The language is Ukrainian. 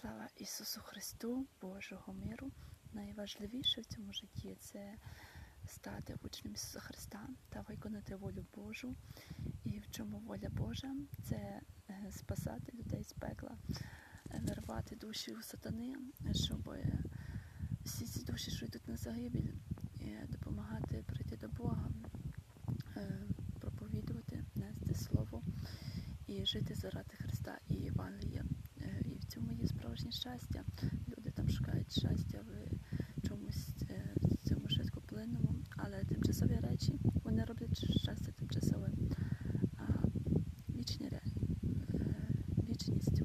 Слава Ісусу Христу, Божого миру. Найважливіше в цьому житті це стати учнем Ісуса Христа та виконати волю Божу. І в чому воля Божа це е, спасати людей з пекла, вирвати душі у сатани, щоб е, всі ці душі, що йдуть на загибель, е, допомагати прийти до Бога, проповідувати, нести слово і жити заради Христа і Євангелія. щастя. Люди там шукають щастя в чомусь е, цьому швидкоплинному, але тимчасові речі вони роблять щастя тимчасовим. А вічні ре- е, вічність